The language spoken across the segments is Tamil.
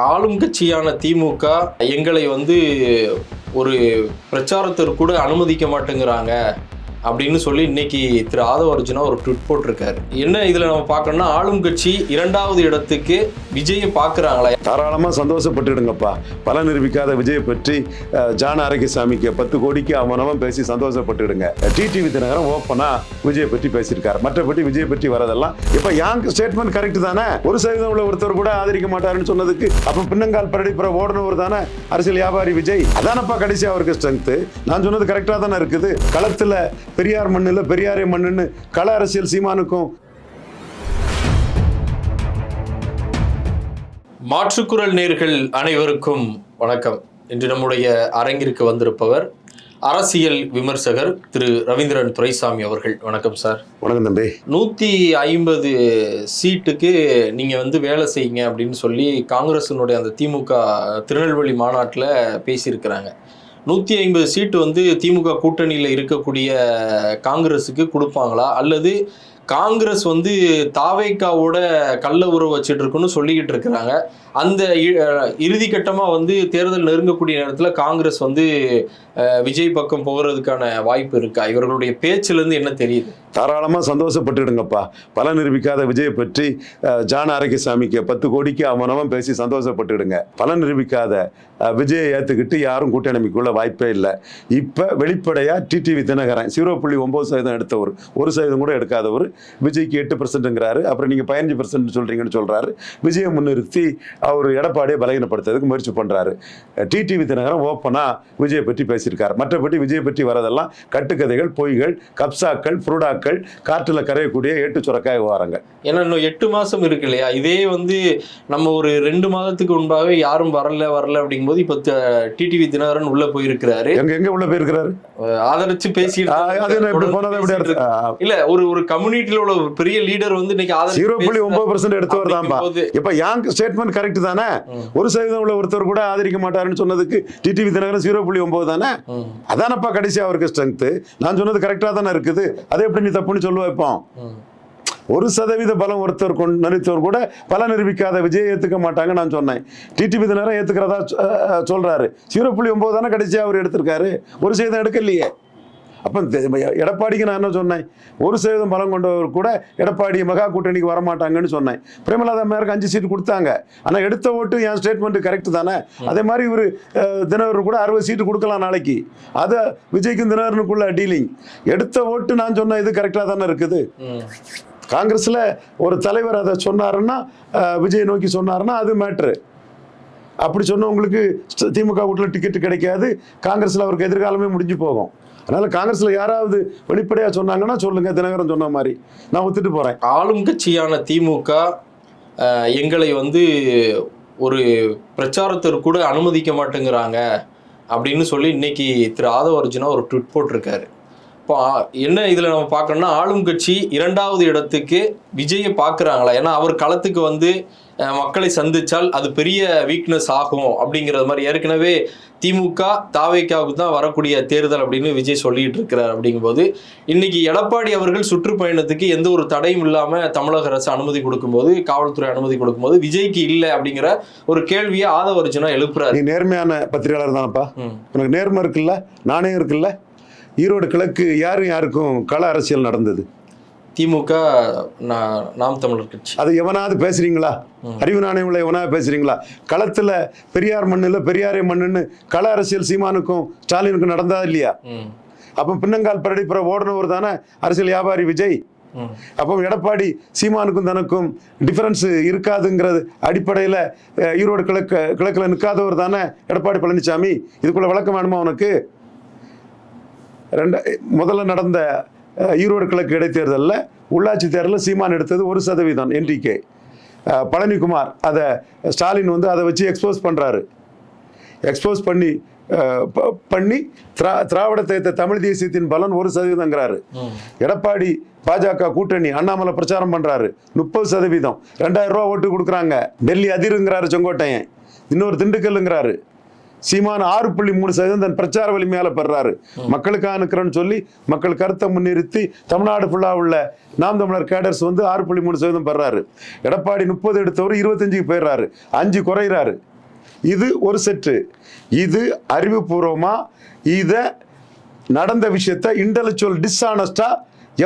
ஆளும் கட்சியான திமுக எங்களை வந்து ஒரு பிரச்சாரத்திற்கு கூட அனுமதிக்க மாட்டேங்கிறாங்க. அப்படின்னு சொல்லி இன்னைக்கு திரு ஆதவ அர்ஜுனா ஒரு ட்விட் போட்டிருக்காரு. என்ன இதுல நம்ம பார்க்கணும்னா ஆளும் கட்சி இரண்டாவது இடத்துக்கு விஜயை பார்க்கறாங்களா? தாராளமாக சந்தோஷப்பட்டுடுங்கப்பா. பல நிரூபிக்காத விஜயை பற்றி அஹ், ஜான ஆரோக்கியசாமிக்கு பத்து கோடிக்கு அவனவன் பேசி சந்தோஷப்பட்டுடுங்க. டிடிவி தினகரன் ஓப்பனா விஜயை பற்றி பேசியிருக்காரு. மற்றபடி விஜயை பற்றி வரதெல்லாம் இப்போ யாங் ஸ்டேட்மெண்ட் கரெக்ட் தானே? ஒரு சதவீதம் உள்ள ஒருத்தர் கூட ஆதரிக்க மாட்டாருன்னு சொன்னதுக்கு அப்போ பின்னங்கால் பரடிப்புற ஓடுனவர் தானே? அரசியல் வியாபாரி விஜய். அதானப்பா கடைசி அவருக்கு ஸ்ட்ரென்த் நான் சொன்னது கரெக்டாக தானே இருக்குது? களத்தில் பெரியார் மண்ணில் பெரியாரே மண்ணுன்னு கள அரசியல் சீமானுக்கும். மாற்றுக்குரல் நேர்கள் அனைவருக்கும் வணக்கம். இன்று நம்முடைய அரங்கிற்கு வந்திருப்பவர் அரசியல் விமர்சகர் திரு ரவீந்திரன் துரைசாமி அவர்கள். வணக்கம் சார். வணக்கம் தம்பி. நூற்றி ஐம்பது சீட்டுக்கு நீங்கள் வந்து வேலை செய்யுங்க அப்படின்னு சொல்லி காங்கிரஸினுடைய அந்த திமுக திருநெல்வேலி மாநாட்டில் பேசியிருக்கிறாங்க. நூற்றி ஐம்பது சீட்டு வந்து திமுக கூட்டணியில் இருக்கக்கூடிய காங்கிரஸுக்கு கொடுப்பாங்களா? அல்லது காங்கிரஸ் வந்து தாவேக்காவோட கள்ள உறவு வச்சுட்டு இருக்குன்னு சொல்லிக்கிட்டு இருக்கிறாங்க. அந்த இ- இறுதி கட்டமாக வந்து தேர்தல் நெருங்கக்கூடிய நேரத்தில் காங்கிரஸ் வந்து விஜய் பக்கம் போகிறதுக்கான வாய்ப்பு இருக்கா? இவர்களுடைய பேச்சிலேருந்து என்ன தெரியுது? தாராளமாக சந்தோஷப்பட்டுடுங்கப்பா. பல நிரூபிக்காத விஜயை பற்றி ஜான் ஆரோக்கியசாமிக்கு பத்து கோடிக்கு அவனவன் பேசி சந்தோஷப்பட்டுடுங்க. பல நிரூபிக்காத விஜயை ஏற்றுக்கிட்டு யாரும் கூட்டணிக்குள்ள வாய்ப்பே இல்லை. இப்போ வெளிப்படையாக டிடிவி தினகரன் ஜீரோ புள்ளி ஒம்பது சதவீதம் எடுத்தவர் ஒரு சதவீதம் கூட எடுக்காதவர் விஜய்க்கு எட்டு பர்சன்ட்டுங்கிறாரு அப்புறம் நீங்கள் பதினஞ்சு பர்சன்ட் சொல்கிறீங்கன்னு சொல்கிறாரு விஜயை முன்னிறுத்தி அவர் எடப்பாடியை பலகீனப்படுத்துறதுக்கு முயற்சி பண்ணுறாரு டிடிவி தினகரன் ஓப்பனாக விஜயை பற்றி பேசியிருக்காரு. மற்றபடி விஜயை பற்றி வரதெல்லாம் கட்டுக்கதைகள் பொய்கள் கப்சாக்கள் புருடாக்கள் காற்றில் கரையக்கூடிய ஏட்டு சுரக்காய் விவகாரங்கள். ஏன்னா இன்னும் எட்டு மாசம் இருக்கு இல்லையா? இதே வந்து நம்ம ஒரு ரெண்டு மாதத்துக்கு முன்பாகவே யாரும் வரல வரல அப்படிங்கும்போது இப்போ டிடிவி தினகரன் உள்ள போயிருக்கிறாரு. எங்க எங்க உள்ள போயிருக்கிறாரு? ஆதரிச்சு ஆ, அது போனதை இல்ல ஒரு ஒரு கம்யூனிட்டில உள்ள பெரிய லீடர் வந்து இன்னைக்கு ஜீரோ புள்ளி ஒன்பது பர்சன்ட் தான்ப்பா. அப்படிங்கும்போது, இப்ப யாங் ஸ்டேட்மெண்ட் கரெக்ட் தானே. ஒரு சதவீதம் உள்ள ஒருத்தர் கூட ஆதரிக்க மாட்டாருன்னு சொன்னதுக்கு டிடிவி தினகரன் ஜீரோ புள்ளி ஒன்பது தானே? அதானப்பா கடைசி அவருக்கு ஸ்ட்ரென்த் நான் சொன்னது கரெக்டா தானே இருக்குது? அதை எப்படி நீ தப்புன்னு சொல்லுவ இப்போ. ஒரு சதவீத பலம் ஒருத்தர் கொண்டு நினைத்தவர் கூட பல நிரூபிக்காத விஜய் ஏத்துக்க மாட்டாங்க நான் சொன்னேன். டிடிவி தினகரன் ஏத்துக்கிறதா சொ- அஹ் சொல்றாரு. ஜீரோ புள்ளி ஒன்பது தானே கடைசியா அவர் எடுத்திருக்காரு? ஒரு சதவீதம் எடுக்கலையே. அப்போ எடப்பாடிக்கு நான் என்ன சொன்னேன்? ஒரு சதவீதம் பலம் கொண்டவர் கூட எடப்பாடி மகா கூட்டணிக்கு வரமாட்டாங்கன்னு சொன்னேன். பிரேமலாதா மேருக்கு அஞ்சு சீட்டு கொடுத்தாங்க. ஆனால் எடுத்த ஓட்டு என் ஸ்டேட்மெண்ட் கரெக்ட் தானே? அதே மாதிரி இவர் தினகரன் கூட அறுபது சீட்டு கொடுக்கலாம் நாளைக்கு. அதை விஜய்க்கும் தினகரனுக்குள்ள டீலிங் எடுத்த ஓட்டு நான் சொன்ன இது கரெக்டாக தானே இருக்குது. காங்கிரஸில் ஒரு தலைவர் அதை சொன்னாருன்னா விஜய் நோக்கி சொன்னாருன்னா அது மேட்ரு அப்படி சொன்னவங்களுக்கு ஸ்ட- திமுக கூட்டில் டிக்கெட் கிடைக்காது. காங்கிரஸில் அவருக்கு எதிர்காலமே முடிஞ்சு போகும். அதனால காங்கிரஸில் யாராவது வெளிப்படையாக சொன்னாங்கன்னா சொல்லுங்க தினகரன் சொன்ன மாதிரி. நான் ஒத்துட்டு போகிறேன் ஆளும் கட்சியான திமுக எங்களை வந்து ஒரு பிரச்சாரத்திற்கு கூட அனுமதிக்க மாட்டேங்கிறாங்க அப்படின்னு சொல்லி இன்னைக்கு திரு ஆதவ அர்ஜுனா ஒரு ட்விட் போட்டிருக்காரு. இப்போ என்ன இதில் நம்ம பார்க்கணும்னா ஆளும் கட்சி இரண்டாவது இடத்துக்கு விஜயை பார்க்குறாங்களா? ஏன்னா அவர் களத்துக்கு வந்து மக்களை சந்திச்சால் அது பெரிய வீக்னஸ் ஆகும் அப்படிங்கிறது மாதிரி. ஏற்கனவே திமுக தாவேக்காவுக்கு தான் வரக்கூடிய தேர்தல் அப்படின்னு விஜய் சொல்லிட்டு இருக்கிறார் அப்படிங்கும்போது இன்னைக்கு எடப்பாடி அவர்கள் சுற்றுப்பயணத்துக்கு எந்த ஒரு தடையும் இல்லாம தமிழக அரசு அனுமதி கொடுக்கும்போது காவல்துறை அனுமதி கொடுக்கும்போது விஜய்க்கு இல்லை அப்படிங்கிற ஒரு கேள்வியை ஆதவ அர்ஜுனா எழுப்புறாரு. நீ நேர்மையான பத்திரிகையாளர் தானப்பா. உனக்கு நேர்மை இருக்குல்ல? நாணயம் இருக்குல்ல? ஈரோடு கிழக்கு யாரும் யாருக்கும் கள அரசியல் நடந்தது? திமுக நாம் தமிழர் கட்சி. அது எவனாவது பேசுறீங்களா? அறிவு நாணயம் உள்ள எவனாவது பேசுறீங்களா? களத்தில் பெரியார் மண்ணில் பெரியாரே மண்ணுன்னு கள அரசியல் சீமானுக்கும் ஸ்டாலினுக்கும் நடந்ததா இல்லையா. அப்போ பின்னங்கால் பரடிப்புற ஓடுனவர் தானே அரசியல் வியாபாரி விஜய். அப்போ எடப்பாடி சீமானுக்கும் தனக்கும் டிஃபரன்ஸ் இருக்காதுங்கிறது அடிப்படையில் ஈரோடு கிழக்கு கிழக்கில் நிற்காதவர் தானே எடப்பாடி பழனிசாமி இதுக்குள்ள விளக்கம் வேணுமா உனக்கு? ரெண்டு முதல்ல நடந்த ஈரோடு கிழக்கு இடைத்தேர்தலில் உள்ளாட்சி தேர்தலில் சீமான் எடுத்தது ஒரு சதவீதம் என்டிகே பழனிக்குமார் அதை ஸ்டாலின் வந்து அதை வச்சு எக்ஸ்போஸ் பண்ணுறாரு எக்ஸ்போஸ் பண்ணி பண்ணி திரா திராவிட தேத்த தமிழ் தேசியத்தின் பலன் ஒரு சதவீதங்கிறாரு. எடப்பாடி பாஜக கூட்டணி அண்ணாமலை பிரச்சாரம் பண்றாரு. முப்பது சதவீதம். ரெண்டாயிரம் ரூபா ஓட்டு கொடுக்குறாங்க. டெல்லி அதிருங்கிறாரு செங்கோட்டையன். இன்னொரு திண்டுக்கல்லுங்கிறாரு. சீமான் ஆறு புள்ளி மூணு சதவீதம் தன் பிரச்சார வலிமையால பெறாரு மக்களுக்காக நிற்கிறேன்னு சொல்லி மக்கள் கருத்தை முன்னிறுத்தி தமிழ்நாடு ஃபுல்லா உள்ள நாம் தமிழர் கேடர்ஸ் வந்து ஆறு புள்ளி மூணு சதவீதம் பெறாரு எடப்பாடி முப்பது எடுத்தவர் இருபத்தஞ்சுக்கு போயிடுறாரு. அஞ்சு குறையிறாரு. இது ஒரு செட்டு இது அறிவுபூர்வமா இதை நடந்த விஷயத்த இன்டெலெக்சுவல் டிஸ்ஆனஸ்டா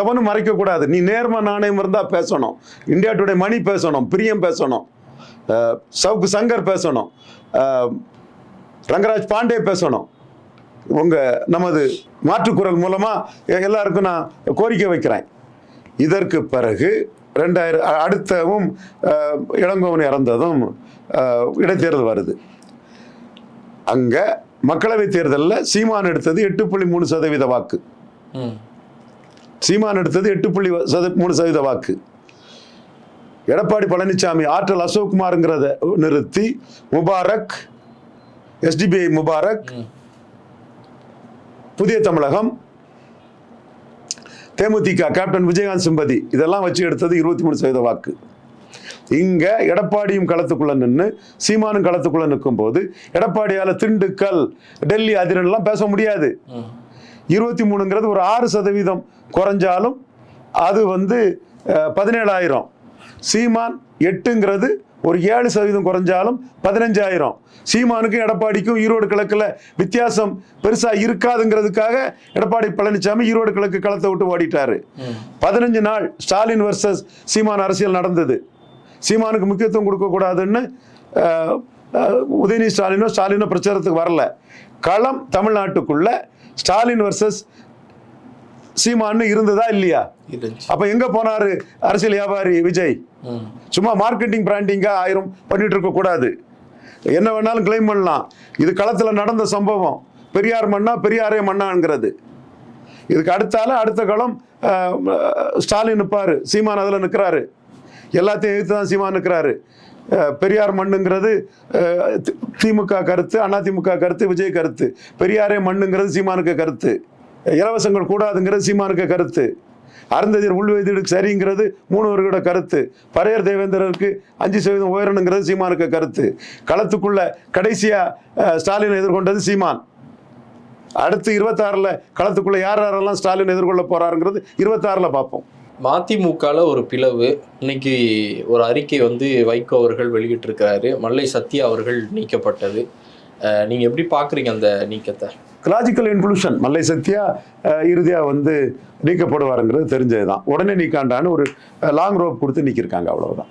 எவனும் மறைக்க கூடாது. நீ நேர்ம நாணயம் இருந்தா பேசணும். இந்தியா டுடே மணி பேசணும் பிரியம் பேசணும். சவுக்கு சங்கர் பேசணும். ரங்கராஜ் பாண்டே பேசணும். உங்க நமது மாற்றுக்குரல் மூலமா எ- எல்லாருக்கும் நான் கோரிக்கை வைக்கிறேன். இதற்கு பிறகு ரெண்டாயிரம் அடுத்தவும் இளங்கோவன் இறந்ததும் இடைத்தேர்தல் வருது. அங்க மக்களவை தேர்தலில் சீமான் எடுத்தது எட்டு புள்ளி மூணு சதவீத வாக்கு. சீமான் எடுத்தது எட்டு புள்ளி சத மூணு சதவீத வாக்கு. எடப்பாடி பழனிசாமி ஆற்றல் அசோக்குமாருங்கிறத நிறுத்தி Mubarak SDPI Mubarak. Puthiya Thamizhagam. DMDK captain Vijayakanth sympathy இதெல்லாம் வச்சு எடுத்தது இருபத்தி மூணு சதவீத வாக்கு. இங்க எடப்பாடியும் களத்துக்குள்ள நின்று சீமானும் களத்துக்குள்ள நிற்கும் போது எடப்பாடியால திண்டுக்கல் டெல்லி அதிரெல்லாம் பேச முடியாது. இருபத்தி மூணுங்கிறது ஒரு ஆறு சதவீதம் குறைஞ்சாலும் அது வந்து பதினேழாயிரம். சீமான் எட்டுங்கிறது ஒரு ஏழு சதவீதம் குறைஞ்சாலும் பதினஞ்சாயிரம். சீமானுக்கும் எடப்பாடிக்கும் ஈரோடு கிழக்கில் வித்தியாசம் பெருசாக இருக்காதுங்கிறதுக்காக எடப்பாடி பழனிசாமி ஈரோடு கிழக்கு களத்தை விட்டு ஓடிட்டாரு. பதினஞ்சு நாள் ஸ்டாலின் வர்சஸ் சீமான் அரசியல் நடந்தது. சீமானுக்கு முக்கியத்துவம் கொடுக்கக்கூடாதுன்னு உதயநிதி ஸ்டாலினோ ஸ்டாலினோ பிரச்சாரத்துக்கு வரல. களம் தமிழ்நாட்டுக்குள்ள ஸ்டாலின் வர்சஸ் சீமான்னு இருந்ததா இல்லையா? அப்ப எங்க போனாரு அரசியல் வியாபாரி விஜய்? சும்மா மார்க்கெட்டிங் பிராண்டிங்கா ஆயிரம் பண்ணிட்டு இருக்க கூடாது. என்ன வேணாலும் கிளைம் பண்ணலாம். இது களத்துல நடந்த சம்பவம். பெரியார் மண்ணா பெரியாரே மண்ணாங்கிறது இதுக்கு அடுத்தால அடுத்த களம் ஸ்டாலின் நிற்பாரு சீமான் அதில் நிற்கிறாரு எல்லாத்தையும் எதிர்த்து தான் சீமான் நிற்கிறாரு பெரியார் மண்ணுங்கிறது திமுக கருத்து அதிமுக கருத்து விஜய் கருத்து. பெரியாரே மண்ணுங்கிறது சீமானுக்கு கருத்து. இலவசங்கள் கூடாதுங்கிறது சீமானுக்கு கருத்து. அருந்ததியர் உள்வெதிடுக்கு சரிங்கிறது மூணுவர்களோட கருத்து. பரையர் தேவேந்திரருக்கு அஞ்சு சதவீதம் உயரணுங்கிறது சீமானுக்கு கருத்து. களத்துக்குள்ள கடைசியா ஸ்டாலின் ஸ்டாலினை எதிர்கொண்டது சீமான். அடுத்து இருபத்தாறுல களத்துக்குள்ள யார் யாரெல்லாம் ஸ்டாலின் எதிர்கொள்ள போறாருங்கிறது இருபத்தாறுல பார்ப்போம். மதிமுகவில் ஒரு பிளவு இன்னைக்கு ஒரு அறிக்கை வந்து வைகோ அவர்கள் வெளியிட்டிருக்கிறாரு. மல்லை சத்யா அவர்கள் நீக்கப்பட்டது. நீங்கள் எப்படி பார்க்குறீங்க அந்த நீக்கத்தை? லாஜிக்கல் இன்க்ளூஷன் மல்லை சத்யா இறுதியாக இறுதியா வந்து நீக்கப்படுவாருங்கிறது தெரிஞ்சது தான் உடனே நீக்காண்டான்னு ஒரு லாங் ரோப் கொடுத்து நீக்கியிருக்காங்க அவ்வளவுதான்.